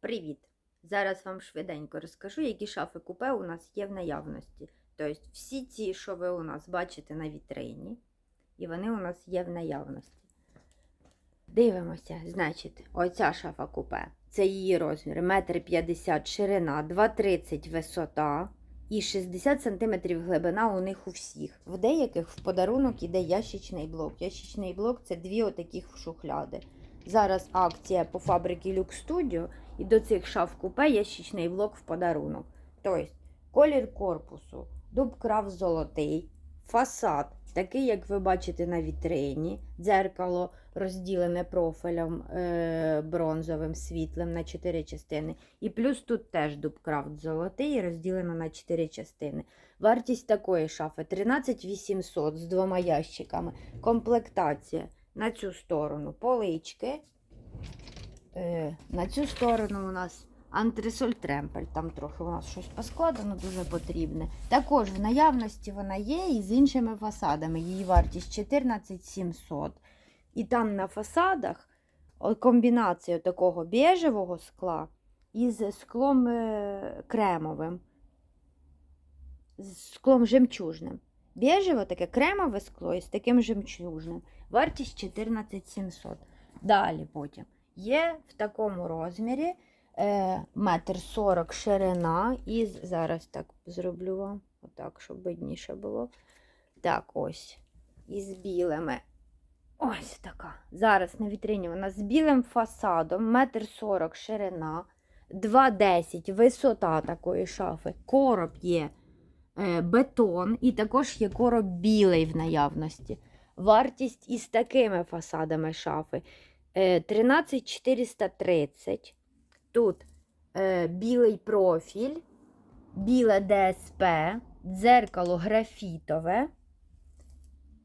Привіт! Зараз вам швиденько розкажу, які шафи купе у нас є в наявності. Тобто всі ці, що ви у нас бачите на вітрині, і вони у нас є в наявності. Дивимося, значить, оця шафа купе. Це її розміри 1,50 м ширина, 2,30 висота і 60 см глибина у них у всіх. В деяких в подарунок іде ящичний блок. Ящичний блок це дві отаких шухляди. Зараз акція по фабриці Lux Studio, і до цих шаф купе ящичний блок в подарунок. Тобто, колір корпусу, дубкрав золотий, фасад, такий, як ви бачите на вітрині, дзеркало розділене профілем е- бронзовим світлим на 4 частини. І плюс тут теж дубкрафт золотий, розділено на 4 частини. Вартість такої шафи 13 800 з двома ящиками. Комплектація на цю сторону полички. Е, на цю сторону у нас антресоль тремпель. Там трохи у нас щось поскладено, дуже потрібне. Також в наявності вона є і з іншими фасадами. Її вартість 14 700. І там на фасадах комбінація такого біжевого скла із склом е, кремовим, з склом жемчужним. Біжево таке кремове скло із таким жемчужним. Вартість 14 700. Далі потім є в такому розмірі е, метр сорок ширина. І зараз так зроблю вам, отак, щоб видніше було. Так, ось. Із білими. Ось така. Зараз на вітрині вона з білим фасадом, метр сорок ширина, 2,10 висота такої шафи. Короб є е, бетон, і також є короб білий в наявності. Вартість із такими фасадами шафи е, 13 430. Тут е, білий профіль, біле ДСП, дзеркало графітове,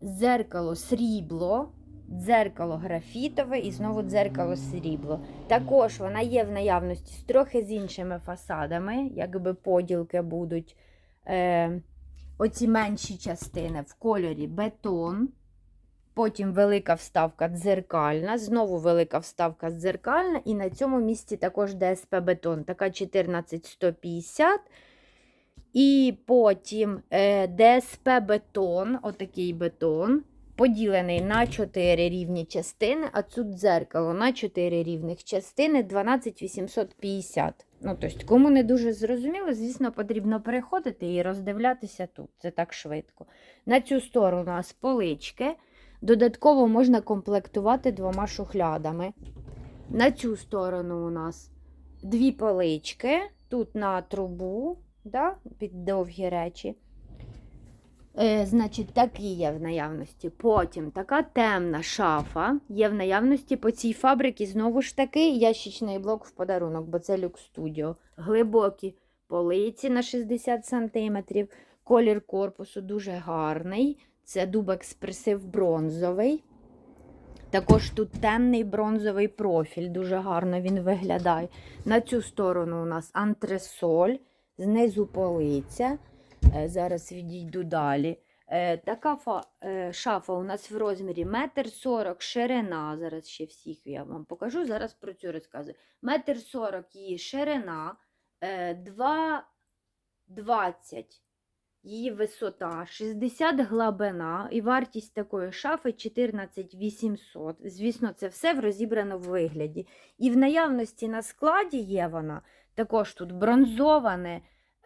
дзеркало срібло, дзеркало графітове і знову дзеркало срібло. Також вона є в наявності з трохи з іншими фасадами, якби поділки будуть. Е, оці менші частини в кольорі бетон. Потім велика вставка дзеркальна, знову велика вставка дзеркальна, і на цьому місці також ДСП бетон, така 14150. І потім е, ДСП бетон, отакий бетон, поділений на 4 рівні частини, а тут дзеркало на 4 рівних частини 12850. Ну, тобто, кому не дуже зрозуміло, звісно, потрібно переходити і роздивлятися тут. Це так швидко. На цю сторону у нас полички. Додатково можна комплектувати двома шухлядами. На цю сторону у нас дві полички. Тут на трубу, да, під довгі речі. Е, значить, такі є в наявності. Потім така темна шафа є в наявності по цій фабриці. Знову ж таки, ящичний блок в подарунок, бо це люкс студіо. Глибокі полиці на 60 см. Колір корпусу дуже гарний. Це дуб експресив бронзовий. Також тут темний бронзовий профіль, дуже гарно він виглядає. На цю сторону у нас антресоль, знизу полиця. Е, Зараз відійду далі. Е, Така е, шафа у нас в розмірі 1,40 м ширина. Зараз ще всіх я вам покажу. Зараз про цю розказую. 1,40 м її ширина, е, 2,20 її висота 60 глибина і вартість такої шафи 14 800. Звісно, це все в розібрано вигляді. І в наявності на складі є вона також тут бронзоване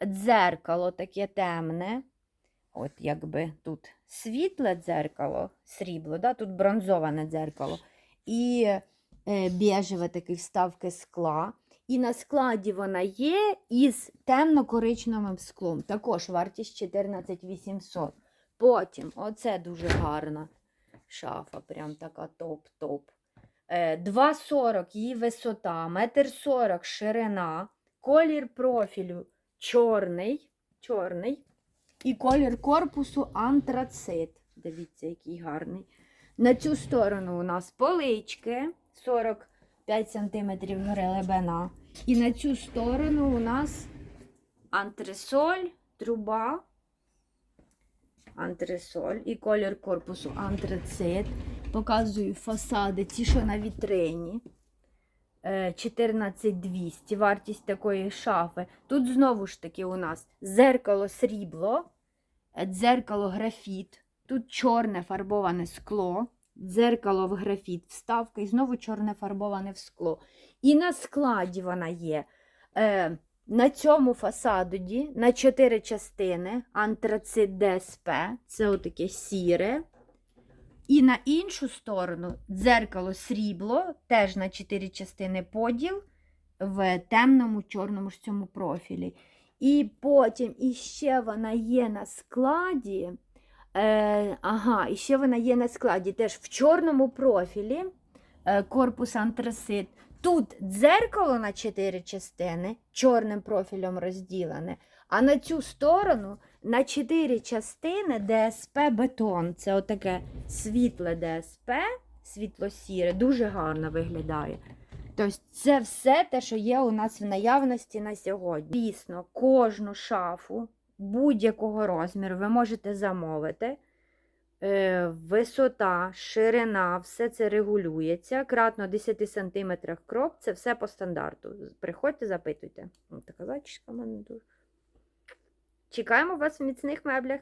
дзеркало, таке темне. От якби тут світле дзеркало, срібло, да? тут бронзоване дзеркало. І е, біжеве такі вставки скла. І на складі вона є із темно-коричневим склом. Також вартість 14 800. Потім, оце дуже гарна шафа, прям така топ-топ. Е, 2,40 її висота, 1,40 м ширина, колір профілю чорний, чорний. І колір корпусу антрацит. Дивіться, який гарний. На цю сторону у нас полички 45 см глибина. І на цю сторону у нас антресоль, труба, антресоль і колір корпусу антрацит. Показую фасади, ті, що на вітрині. е, 14200 вартість такої шафи. Тут знову ж таки у нас зеркало срібло, е, дзеркало графіт, тут чорне фарбоване скло, дзеркало в графіт, вставка і знову чорне фарбоване в скло. І на складі вона є. Е, на цьому фасаді на чотири частини антрацит ДСП, це отаке сіре. І на іншу сторону дзеркало срібло, теж на чотири частини поділ в темному чорному ж цьому профілі. І потім іще вона є на складі. Е, ага, і ще вона є на складі теж в чорному профілі е, корпус антрацит. Тут дзеркало на чотири частини, чорним профілем розділене, а на цю сторону на чотири частини ДСП бетон. Це отаке світле ДСП, світло-сіре, дуже гарно виглядає. Тобто це все те, що є у нас в наявності на сьогодні. Дійсно, кожну шафу будь-якого розміру ви можете замовити. Е, Висота, ширина, все це регулюється. Кратно 10 см крок, це все по стандарту. Приходьте, запитуйте. Така зачіска мене дуже. Чекаємо вас в міцних меблях.